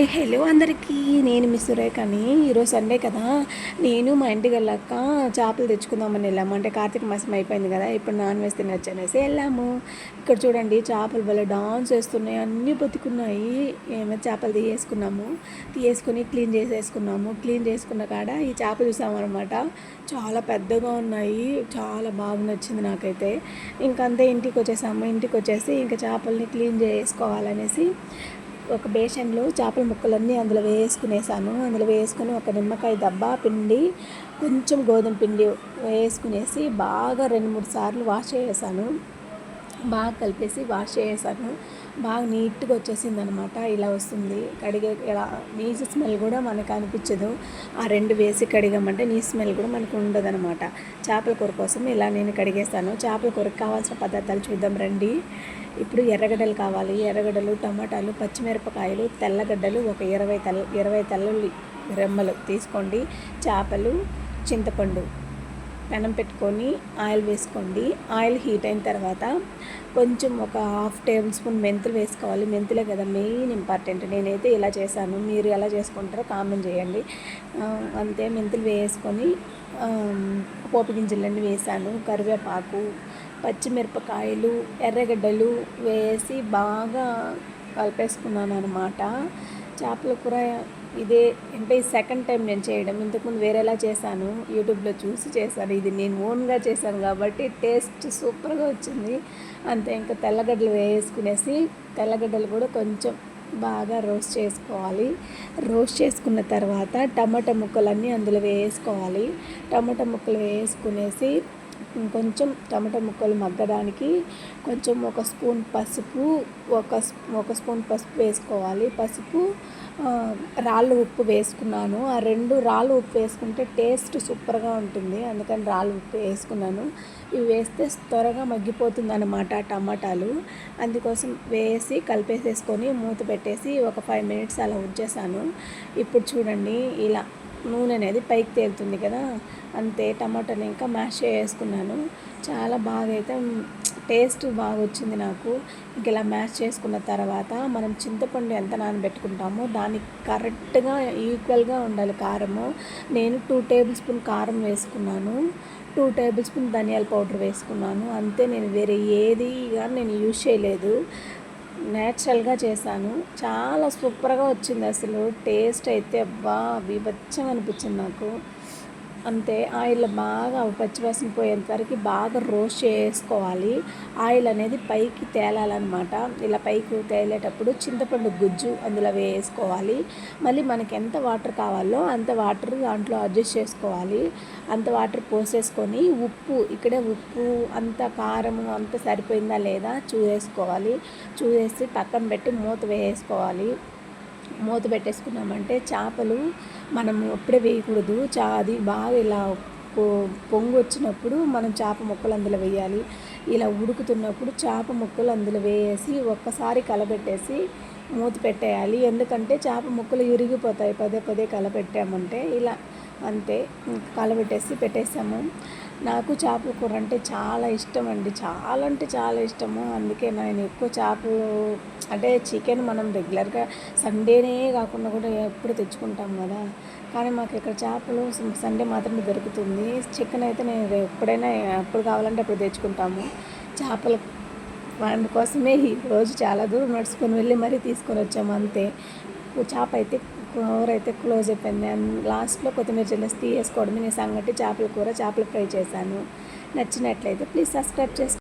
Hi hello అందరికీ. నేను miss సురేఖని. ఈరోజు సండే కదా. నేను మా ఇంటికి వెళ్ళాక చేపలు తెచ్చుకుందామని వెళ్ళాము. అంటే కార్తీక మాసం అయిపోయింది కదా. ఇప్పుడు నాన్ వెజ్ తినొచ్చు అనేసి వెళ్ళాము. ఇక్కడ చూడండి చేపలు వల్ల డాన్స్ వేస్తున్నాయి. అన్నీ బతుకున్నాయి. ఏమో చేపలు తీయేసుకున్నాము. తీయేసుకుని క్లీన్ చేసేసుకున్నాము. క్లీన్ చేసుకున్న కాడ ఈ చేపలు చూసామన్నమాట చాలా పెద్దగా ఉన్నాయి. చాలా బాగా నచ్చింది నాకైతే. ఇంకంతే ఇంటికి వచ్చేసాము. ఇంటికి వచ్చేసి ఇంకా చేపల్ని క్లీన్ చేసుకోవాలనేసి ఒక బేషన్లో చేపల ముక్కలన్నీ అందులో వేసుకునేసాను. అందులో వేసుకుని ఒక నిమ్మకాయ దబ్బా పిండి కొంచెం గోధుమ పిండి వేసుకునేసి బాగా రెండు మూడు సార్లు వాష్ చేసాను బాగా కలిపేసి వాష్ చేసేసాను. బాగా నీట్గా వచ్చేసింది అనమాట ఇలా వస్తుంది. కడిగే ఇలా నీసు స్మెల్ కూడా మనకు అనిపించదు. ఆ రెండు వేసి కడిగామంటే నీ స్మెల్ కూడా మనకు ఉండదనమాట. చేపల కూర కోసం ఇలా నేను కడిగేస్తాను. చేపల కూరకు కావాల్సిన పదార్థాలు చూద్దాం రండి. ఇప్పుడు ఎర్రగడ్డలు కావాలి. ఎర్రగడ్డలు టమాటాలు పచ్చిమిరపకాయలు తెల్లగడ్డలు ఒక ఇరవై తెల్ల ఇరవై తెల్లుల్లి రెమ్మలు తీసుకోండి. చేపలు చింతపండు. పెనం పెట్టుకొని ఆయిల్ వేసుకోండి. ఆయిల్ హీట్ అయిన తర్వాత కొంచెం ఒక హాఫ్ టేబుల్ స్పూన్ మెంతులు వేసుకోవాలి. మెంతులే కదా మెయిన్ ఇంపార్టెంట్. నేనైతే ఇలా చేశాను. మీరు ఎలా చేసుకుంటారో కామెంట్ చేయండి. అంతే మెంతులు వేసుకొని పోపు గింజలన్నీ వేసాను కరివేపాకు పచ్చిమిరపకాయలు ఎర్రగడ్డలు వేసి బాగా కలిపేసుకున్నాను అనమాట చేపల కూర ఇదే అంటే సెకండ్ టైం నేను చేయడం. ఇంతకుముందు వేరేలా చేశాను. యూట్యూబ్లో చూసి చేశాను. ఇది నేను ఓన్గా చేశాను కాబట్టి టేస్ట్ సూపర్గా వచ్చింది. అంతే ఇంకా తెల్లగడ్డలు వేసుకునేసి తెల్లగడ్డలు కూడా కొంచెం బాగా రోస్ట్ చేసుకోవాలి. రోస్ట్ చేసుకున్న తర్వాత టమాటా ముక్కలన్నీ అందులో వేసుకోవాలి. టమాటా ముక్కలు వేసుకునేసి కొంచెం టమాటా ముక్కలు మగ్గడానికి కొంచెం ఒక స్పూన్ పసుపు ఒక ఒక స్పూన్ పసుపు వేసుకోవాలి. పసుపు రాళ్ళు ఉప్పు వేసుకున్నాను. ఆ రెండు రాళ్ళు ఉప్పు వేసుకుంటే టేస్ట్ సూపర్గా ఉంటుంది. అందుకని రాళ్ళు ఉప్పు వేసుకున్నాను. ఇవి వేస్తే త్వరగా మగ్గిపోతుంది అనమాట టమాటాలు. అందుకోసం వేసి కలిపేసేసుకొని మూత పెట్టేసి ఒక ఫైవ్ మినిట్స్ అలా ఉంచేసాను. ఇప్పుడు చూడండి ఇలా నూనె అనేది పైకి తేలుతుంది కదా. అంతే టమాటాని ఇంకా మ్యాష్ చేసుకున్నాను. చాలా బాగా అయితే టేస్ట్ బాగా వచ్చింది నాకు. ఇంక ఇలా మ్యాష్ చేసుకున్న తర్వాత మనం చింతపండు ఎంత నానబెట్టుకుంటామో దానికి కరెక్ట్గా ఈక్వల్గా ఉండాలి కారము. నేను టూ టేబుల్ స్పూన్ కారం వేసుకున్నాను. టూ టేబుల్ స్పూన్ ధనియాల పౌడర్ వేసుకున్నాను. అంతే నేను వేరే ఏది కానీ నేను యూజ్ చేయలేదు. నేచురల్గా చేశాను. చాలా సూపర్గా వచ్చింది అసలు. టేస్ట్ అయితే అబ్బా! బీభత్సంగా అనిపించింది నాకు. అంతే ఆయిల్ బాగా పచ్చివాసన పోయేంత వరకు బాగా రోస్ట్ చేసుకోవాలి. ఆయిల్ అనేది పైకి తేలాలన్నమాట. ఇలా పైకి తేలేటప్పుడు చింతపండు గుజ్జు అందులో వేసుకోవాలి. మళ్ళీ మనకి ఎంత వాటర్ కావాలో అంత వాటర్ దాంట్లో అడ్జస్ట్ చేసుకోవాలి. అంత వాటర్ పోసేసుకొని ఉప్పు ఇక్కడే ఉప్పు అంత కారము అంత సరిపోయిందా లేదా చూసేసుకోవాలి. చూసేసి పక్కన పెట్టి మూత వేసుకోవాలి. మూత పెట్టేసుకున్నామంటే చేపలు మనము అప్పుడే వేయకూడదు. చా అది బాగా ఇలా పొంగు వచ్చినప్పుడు మనం చేప ముక్కలు అందులో వేయాలి. ఇలా ఉడుకుతున్నప్పుడు చేప ముక్కలు అందులో వేసి ఒక్కసారి కలబెట్టేసి మూత పెట్టేయాలి. ఎందుకంటే చేప ముక్కలు ఇరిగిపోతాయి. పదే పదే కలబెట్టామంటే ఇలా అంతే. కలబెట్టేసి పెట్టేసాము. నాకు చేపల కూర అంటే చాలా ఇష్టం అండి చాలా అంటే చాలా ఇష్టము. అందుకే నేను ఎక్కువ చేపలు అంటే చికెన్ మనం రెగ్యులర్గా సండేనే కాకుండా కూడా ఎప్పుడు తెచ్చుకుంటాం కదా. కానీ మాకు ఇక్కడ చేపలు సండే మాత్రమే దొరుకుతుంది. చికెన్ అయితే నేను ఎప్పుడైనా ఎప్పుడు కావాలంటే అప్పుడు తెచ్చుకుంటాము. చేపల అందుకోసమే ఈరోజు చాలా దూరం నడుచుకొని వెళ్ళి మరీ తీసుకొని వచ్చాము అంతే. చేప అయితే కూర అయితే క్లోజ్ అయిపోయింది. లాస్ట్లో కొత్తిమీర జల్లెస్ తీసుకోవడమే నేను సంగటి చేపల కూర చేపల ఫ్రై చేశాను. నచ్చినట్లయితే ప్లీజ్ సబ్స్క్రైబ్ చేసుకో